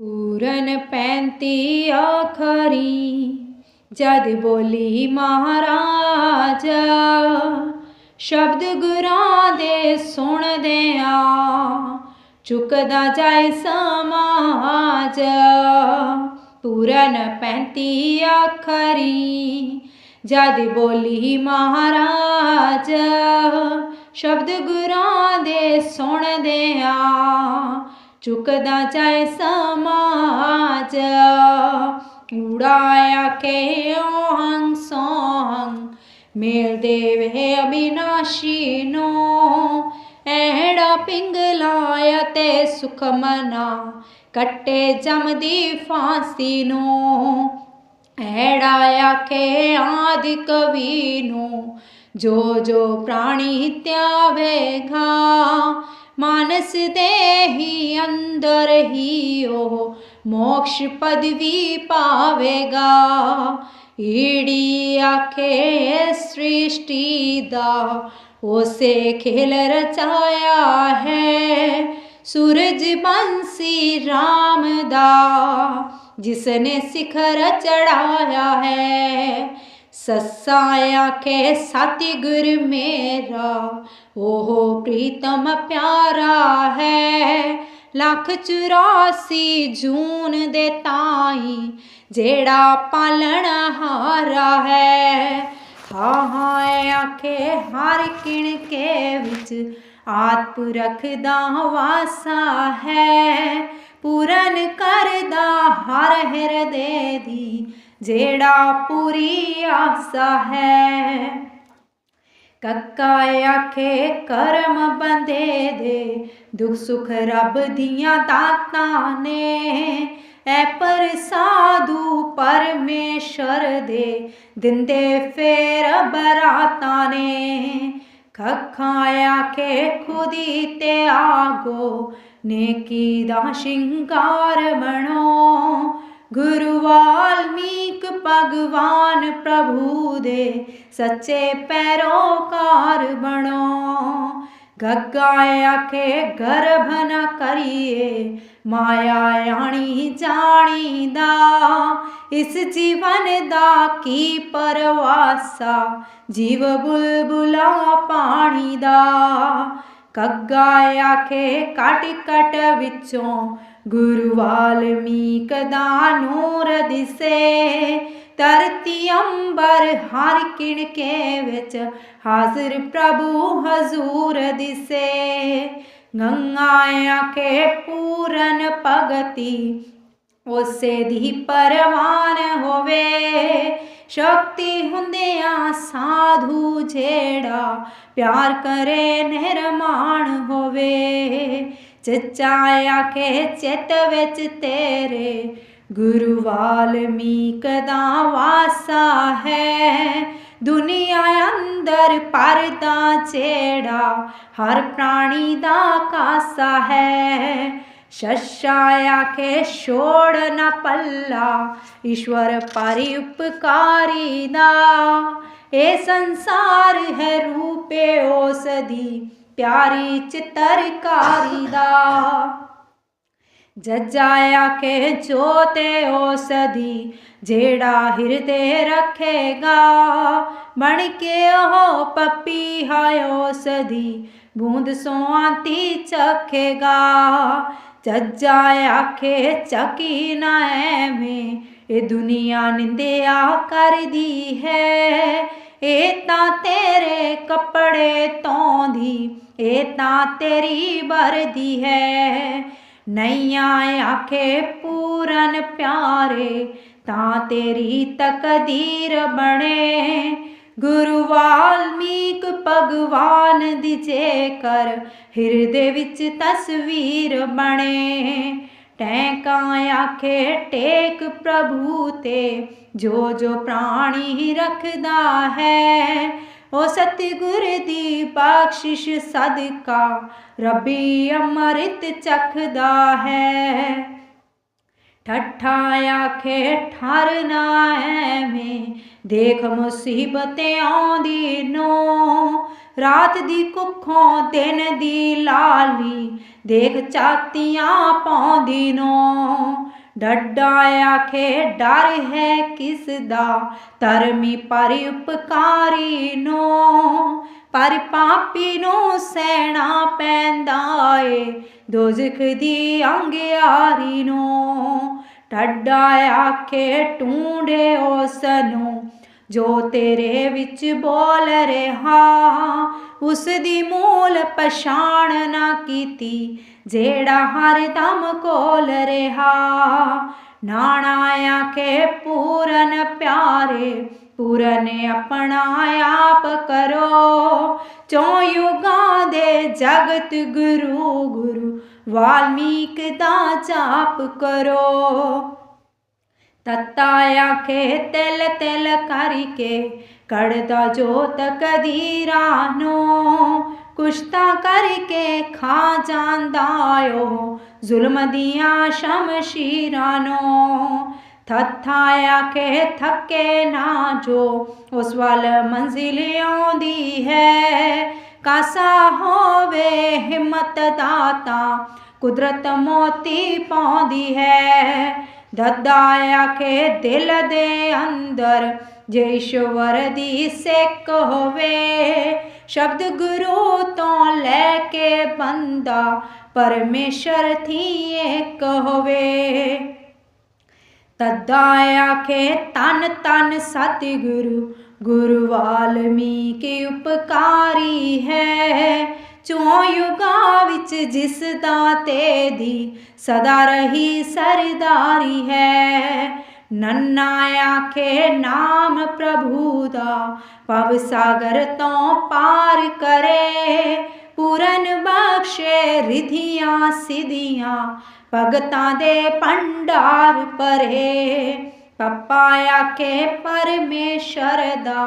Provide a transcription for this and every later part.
ਪੂਰਨ ਪੈਂਤੀ ਆਖਰੀ, ਜਦ ਬੋਲੀ ਮਹਾਰਾਜ, ਸ਼ਬਦ ਗੁਰਾਂ ਦੇ ਸੁਣਦਿਆਂ ਚੁੱਕਦਾ ਜਾਏ ਸਮਾਜ। ਪੂਰਨ ਪੈਂਤੀ ਆਖਰੀ, ਜਦ ਬੋਲੀ ਮਹਾਰਾਜ, ਸ਼ਬਦ ਗੁਰਾਂ ਦੇ ਸੁਣਦਿਆਂ ਚੁੱਕਦਾ ਜਾਏ ਸਮਾਜ ਉਡਾਇਆ ਕੇ ਓਹੰ ਸੋਹੰ ਮੇਲ ਦੇਵੇ ਅਬਿਨਾਸ਼ੀ ਨੂੰ ਐੜਾ ਪਿੰਗਲਾਇਆ ਤੇ ਸੁਖ ਮਨਾ, ਕੱਟੇ ਜਮਦੀ ਫਾਂਸੀ ਨੂੰ ਐੜਾ ਆਖੇ ਆਦਿ ਕਵੀ ਨੂੰ, ਜੋ ਜੋ ਪ੍ਰਾਣੀ ਧਿਆਵੇਗਾ ਮਾਨਸ ਦੇ ਹੀ ਅੰਦਰ ਹੀ ਉਹ ਮੋਕਸ਼ ਪਦਵੀ ਪਾਵੇਗਾ ਈੜੀ ਆਖੇ ਸ੍ਰਿਸ਼ਟੀ ਦਾ ਉਸੇ ਖੇਲ ਰਚਾਇਆ ਹੈ ਸੂਰਜ ਬੰਸੀ RAM ਦਾ ਜਿਸਨੇ ਸਿਖਰ ਚੜਾਇਆ ਹੈ ਸੱਸਾ ਆਖੇ ਸਾਤੀ ਗੁਰ ਮੇਰਾ, ਉਹ ਪ੍ਰੀਤਮ ਪਿਆਰਾ ਹੈ। ਲੱਖ ਚੁਰਾਸੀ ਜੂਨ ਦੇ ਤਾਈ ਜਿਹੜਾ ਪਾਲਣ ਹਾਰਾ ਹੈ। ਹਾਂ ਹਾਂ ਆਖੇ, ਹਰ ਕਿਣ ਕੇ ਵਿੱਚ ਆਤਪੁਰਖ ਰਖਦਾ ਵਾਸਾ ਹੈ। ਪੂਰਨ ਕਰਦਾ ਹਰ ਹਿਰਦੇ ਦੀ ਜਿਹੜਾ ਪੂਰੀ ਆਸਾ ਹੈ। ਕੱਕਾ ਆਖੇ, ਕਰਮ ਬੰਦੇ ਦੇ, ਦੁੱਖ ਸੁਖ ਰੱਬ ਦੀਆਂ ਦਾਤਾਂ ਨੇ। ਐ ਪਰ ਸਾਧੂ ਪਰਮੇਸ਼ਰ ਦੇ, ਦਿੰਦੇ ਫੇਰ ਬਰਾਤਾਂ ਨੇ। ਖੱਖਾਂ ਆਖੇ, ਖੁਦੀ ਤੇ ਆਗੋ ਨੇਕੀ ਦਾ ਸ਼ਿੰਗਾਰ ਬਣੋ ਭਗਵਾਨ ਪ੍ਰਭੂ ਦੇ ਸੱਚੇ ਪੈਰੋਕਾਰ ਬਣੋ। ਗੱਗਾ ਆਖੇ, ਗਰਭ ਨ ਕਰੀਏ, ਮਾਇਆ ਆਣੀ ਜਾਣੀਦਾ। ਇਸ ਜੀਵਨ ਦਾ ਕੀ ਪਰਵਾਸਾ, ਜੀਵ ਬੁਲਬੁਲਾ ਪਾਣੀ ਦਾ ਕੱਗਾ ਆਖੇ, ਕਟ ਕਟ ਵਿੱਚੋਂ ਗੁਰੂ ਵਾਲਮੀਕ ਦਾ ਨੂਰ ਦਿਸੇ। ਧਰਤੀ ਅੰਬਰ ਹਰ ਕਿਣ ਵਿੱਚ ਹਾਜ਼ਰ ਪ੍ਰਭੂ ਹਜ਼ੂਰ ਦਿਸੇ। ਗੰਗਾ ਆਖੇ, ਪੂਰਨ ਭਗਤੀ, ਉਸੇ ਦੀ ਪਰਵਾਨ ਹੋਵੇ। ਸ਼ਕਤੀ ਹੁੰਦਿਆਂ ਸਾਧੂ ਜਿਹੜਾ ਪਿਆਰ ਕਰੇ, ਨਿਰਮਾਣ ਹੋਵੇ। ਚੱਚਾ ਆਖੇ, ਚਿੱਤ ਵਿੱਚ ਤੇਰੇ ਗੁਰੂ ਵਾਲਮੀ ਕਦਾ ਵਾਸਾ ਹੈ। ਦੁਨੀਆ ਅੰਦਰ ਪਰਦਾ ਜਿਹੜਾ ਹਰ ਪ੍ਰਾਣੀ ਦਾ ਕਾਸਾ ਹੈ। ਸ਼ਸ਼ਾ ਆਖੇ ਛੋੜ ਨ ਪੱਲਾ, ਈਸ਼ਵਰ ਪਰਿ ਉਪਕਾਰੀ ਦਾ। ਇਹ ਸੰਸਾਰ ਹੈ ਰੂਪੇ ਉਸ ਦੀ ਪਿਆਰੀ ਚਿੱਤਰਕਾਰੀ ਦਾ। ਜੱਜਾ ਆਖੇ ਜੋਤੇ ਉਸ ਦੀ ਜਿਹੜਾ ਹਿਰਦੇ ਰੱਖੇਗਾ ਬਣ ਕੇ ਉਹ ਪੱਪੀ ਹਾਏ ਉਸ ਦੀ ਬੂੰਦ ਸੋਆਂਤੀ ਚਖੇਗਾ ਜੱਜਾ ਆਖੇ ਚੱਕੀ ਨਾ ਐਵੇਂ ਇਹ ਦੁਨੀਆ ਨਿੰਦਿਆ ਕਰਦੀ ਹੈ ਇਹ ਤਾਂ ਤੇਰੇ ਕੱਪੜੇ ਧੋਂਦੀ ਇਹ ਤਾਂ ਤੇਰੀ ਵਰਦੀ ਹੈ ਨਈਆਂ ਆਖੇ ਪੂਰਨ ਪਿਆਰੇ, ਤਾਂ ਤੇਰੀ ਤਕਦੀਰ ਬਣੇ। ਗੁਰੂ ਵਾਲਮੀਕ ਭਗਵਾਨ ਦੀ ਜੇਕਰ ਹਿਰਦੇ ਵਿੱਚ ਤਸਵੀਰ ਬਣੇ। ਟੈਕਾਂ ਆਖੇ ਟੇਕ ਪ੍ਰਭੂ ਤੇ, ਜੋ ਜੋ ਪ੍ਰਾਣੀ ਰੱਖਦਾ ਹੈ ਓ ਸਤਿਗੁਰ ਦੀ ਬਖਸ਼ਿਸ਼ ਸਦਕਾ, ਰੱਬੀ ਅੰਮ੍ਰਿਤ ਚਖਦਾ ਹੈ। ਠੱਠਾ ਆਖੇ ਠਰਨਾ ਐਵੇਂ, ਦੇਖ ਮੁਸੀਬਤ ਆਉਂਦੀ ਨੋ। ਰਾਤ ਦੀ ਕੁੱਖੋਂ ਦਿਨ ਦੀ ਲਾਲੀ, ਦੇਖ ਚਾਤੀਆਂ ਪਾਉਂਦੀ ਨੋ। ਡੱਡਾ ਆਖੇ ਡਰ ਹੈ ਕਿਸ ਦਾ ਧਰਮੀ ਪਰ ਉਪਕਾਰੀ ਨੂੰ, ਪਰ ਪਾਪੀ ਨੂੰ ਸਹਿਣਾ ਪੈਂਦਾ ਏ। ਦੋਜ਼ਖ ਦੀ ਅੰਗਿਆਰੀ ਨੂੰ, ਡੱਡਾ ਆਖੇ ਟੂੰਡੇ ਉਸ ਨੂੰ। ਜੋ ਤੇਰੇ ਵਿੱਚ ਬੋਲ ਰਿਹਾ ਉਸ ਦੀ ਮੂਲ ਪਛਾਣ ਨਾ ਕੀਤੀ। ਜਿਹੜਾ ਹਰ ਦਮ ਕੋਲ ਰਿਹਾ। ਨਾਣਾ ਆਖੇ, ਪੂਰਨ ਪਿਆਰੇ, ਪੂਰਨ ਆਪਣਾ ਆਪ ਕਰੋ। ਚੋ ਯੁਗਾਂ ਦੇ ਜਗਤ ਗੁਰੂ ਗੁਰੂ ਵਾਲਮੀਕ ਦਾ ਜਾਪ ਕਰੋ। ਤੱਤਾ ਆਖੇ, ਤਿਲ ਤਿਲ ਕਰਕੇ ਕੜਦਾ ਜੋਤ ਕਦੀਰਾ ਨੂੰ ਕੁਸ਼ਤਾ ਕਰਕੇ ਖਾ ਜਾਂਦਾ ਓ ਜ਼ੁਲਮ ਦੀਆਂ ਸ਼ਮਸ਼ੀਰਾਂ ਨੂੰ ਥੱਥਾ ਆਖੇ ਥੱਕੇ ਨਾ ਜੋ ਉਸ ਵੱਲ ਮੰਜ਼ਿਲ ਆਉਂਦੀ ਹੈ ਕਾਸਾ ਹੋਵੇ ਹਿੰਮਤ ਦਾਤਾ ਕੁਦਰਤ ਮੋਤੀ ਪਾਉਂਦੀ ਹੈ ਦੱਦਾ ਆਖੇ ਦਿਲ ਦੇ ਅੰਦਰ ਜੇ ਈਸ਼ਵਰ ਦੀ ਸਿੱਖ ਹੋਵੇ ਸ਼ਬਦ ਗੁਰੂ ਤੋਂ ਲੈ ਕੇ ਬੰਦਾ ਪਰਮੇਸ਼ਰ ਥੀ ਇੱਕ ਹੋਵੇ। ਤਦਾ ਆਖੇ ਤਨ ਤਨ ਸਤਿਗੁਰੂ, ਗੁਰੂ ਵਾਲਮੀਕਿ ਉਪਕਾਰੀ ਹੈ? ਚੋਂ ਯੁਗਾ ਵਿੱਚ ਜਿਸ ਦਾ ਤੇ ਸਦਾ ਰਹੀ ਸਰਦਾਰੀ ਹੈ। ਨੰਨਾ ਆਖੇ ਨਾਮ ਪ੍ਰਭੂ ਦਾ ਪਵ ਸਾਗਰ ਤੋਂ ਪਾਰ ਕਰੇ ਪੂਰਨ ਬਖਸ਼ੇ ਰਿਧੀਆਂ ਸਿਧੀਆਂ ਭਗਤਾਂ ਦੇ ਭੰਡਾਰ ਪਰੇ ਪੱਪਾ ਆਖੇ ਪਰਮੇਸ਼ਰ ਦਾ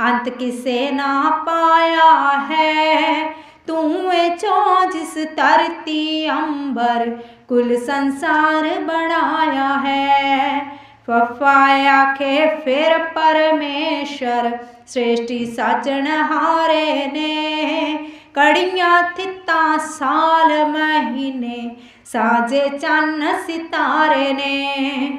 ਅੰਤ ਕਿਸੇ ਨਾ ਪਾਇਆ ਹੈ ਤੂੰ ਏ ਚੋ ਜਿਸ ਧਰਤੀ ਅੰਬਰ ਕੁਲ ਸੰਸਾਰ ਬਣਾਇਆ ਹੈ ਫਫਾ ਆਖੇ ਫਿਰ ਪਰਮੇਸ਼ਰ, ਸ੍ਰੇਸ਼ਟੀ ਸਾਜਣ ਹਾਰੇ ਨੇ। ਕੜੀਆਂ ਥਿੱਤਾਂ ਸਾਲ ਮਹੀਨੇ, ਸਾਜੇ ਚੰਨ ਸਿਤਾਰੇ ਨੇ।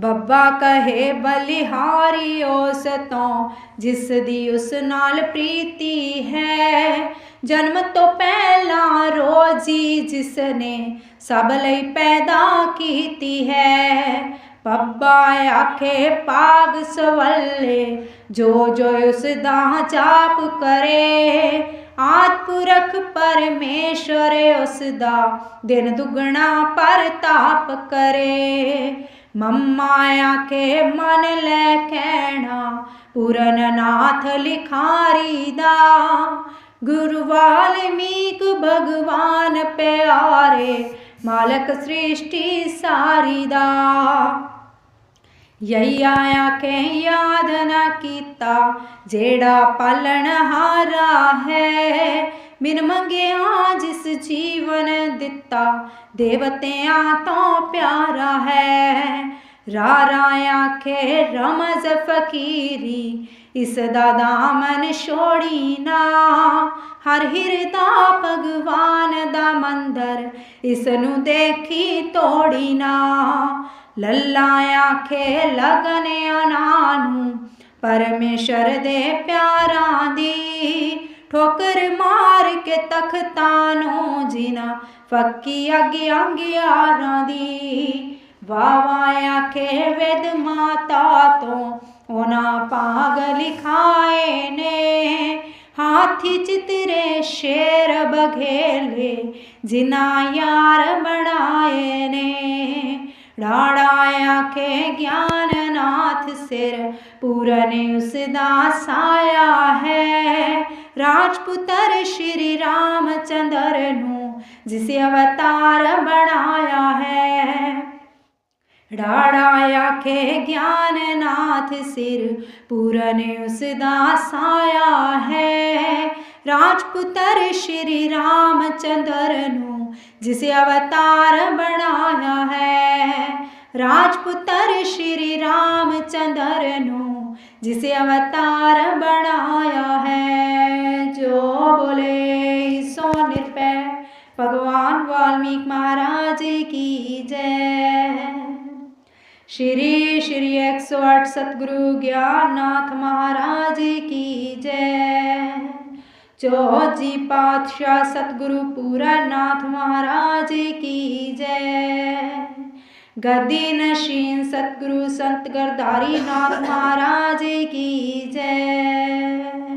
ਬੱਬਾ ਕਹੇ, ਬਲਿਹਾਰੀ ਉਸ ਤੋਂ, ਜਿਸ ਦੀ ਉਸ ਨਾਲ ਪ੍ਰੀਤੀ ਹੈ। ਜਨਮ ਤੋਂ ਪਹਿਲਾਂ ਰੋਜ਼ੀ ਜਿਸਨੇ ਸਭ ਲਈ ਪੈਦਾ ਕੀਤੀ ਹੈ। ਬੱਬਾ ਆਖੇ ਪਾਗ ਸਵੱਲੇ, ਜੋ ਜੋ ਉਸ ਦਾ ਜਾਪ ਕਰੇ, ਆਦ ਪੁਰਖ ਪਰਮੇਸ਼ਰ ਉਸ ਦਾ ਦਿਨ ਦੁਗਣਾ ਪਰਤਾਪ ਕਰੇ। ਮੰਮਾ ਆਖੇ, ਮਨ ਲੈ ਕਹਿਣਾ, ਪੂਰਨ ਨਾਥ ਲਿਖਾਰੀ ਦਾ ਗੁਰੂ ਵਾਲਮੀਕ ਭਗਵਾਨ ਪਿਆਰੇ, ਮਾਲਕ ਸ੍ਰਿਸ਼ਟੀ ਸਾਰੀ ਦਾ। ਯਹੀ ਆਇਆ ਕੇ ਯਾਦ ਨਾ ਕੀਤਾ, ਜਿਹੜਾ ਪਾਲਣ ਹਾਰਾ ਹੈ, ਬਿਨ ਮੰਗਿਆ ਜਿਸ ਜੀਵਨ ਦਿੱਤਾ, ਦੇਵਤਿਆਂ ਤੋਂ ਪਿਆਰਾ ਹੈ। ਰਾਰਾ ਆਖੇ, ਰਮਜ਼ ਫਕੀਰੀ ਇਸ ਦਾ ਦਾਮਨ ਛੋੜੀ ਨਾ। ਹਰ ਹਿਰਦਾ ਭਗਵਾਨ ਦਾ ਮੰਦਰ, ਇਸ ਨੂੰ ਦੇਖੀ ਤੋੜੀ ਨਾ। ਲੱਲਾ ਆਖੇ, ਲਗਨ ਉਹਨਾਂ ਨੂੰ, ਪਰਮੇਸ਼ਰ ਦੇ ਪਿਆਰਾਂ ਦੀ। ਠੋਕਰ ਮਾਰ ਕੇ ਤਖਤਾਂ ਨੂੰ ਜਿਨਾ, ਫੱਕੀ ਅਗਿਆ ਗਿਆਰਾਂ ਦੀ। ਵਾਵਾ ਆਖੇ ਵੇਦ ਮਾਤਾ ਤੋਂ ਉਹਨਾਂ ਪਾਗ ਲਿਖਾਏ ਨੇ ਹਾਥੀ ਚਿਤਰੇ ਸ਼ੇਰ ਬਘੇਲੇ ਜਿਨਾ ਯਾਰ ਬਣਾਏ ਨੇ ਰਾੜਾ ਆਖੇ ਗਿਆਨ ਨਾਥ ਸਿਰ ਪੂਰਨ ਉਸ ਦਾ ਸਾਇਆ ਹੈ ਰਾਜਪੁੱਤਰ ਸ਼੍ਰੀ ਰਾਮਚੰਦਰ ਨੂੰ ਜਿਸ ਅਵਤਾਰ ਬਣਾਇਆ ਢਾੜਾ ਆਖੇ ਗਿਆਨ ਨਾਥ ਸਿਰ ਪੂਰਨ ਉਸ ਦਾ ਸਾਇਆ ਹੈ। ਰਾਜਪੁੱਤਰ ਸ਼੍ਰੀ ਰਾਮ ਚੰਦਰ ਨੂੰ ਜਿਸ ਅਵਤਾਰ ਬਣਾਇਆ ਹੈ। ਰਾਜਪੁੱਤਰ ਸ਼੍ਰੀ ਰਾਮ ਚੰਦਰ ਨੂੰ ਜਿਸ ਅਵਤਾਰ ਬਣਾਇਆ ਹੈ। ਜੋ ਬੋਲੇ, ਸੋ ਨਿਰਪੈ ਭਗਵਾਨ ਵਾਲਮੀਕ ਮਹਾਰਾਜ ਕੀ ਜੈ। श्री श्री 108 सतगुरु ज्ञाननाथ महाराज की जय। चौजी पातशाह सतगुरु पूरनाथ महाराज की जय। गद्दी नशीन सतगुरु संत गरधारी नाथ महाराज की जय।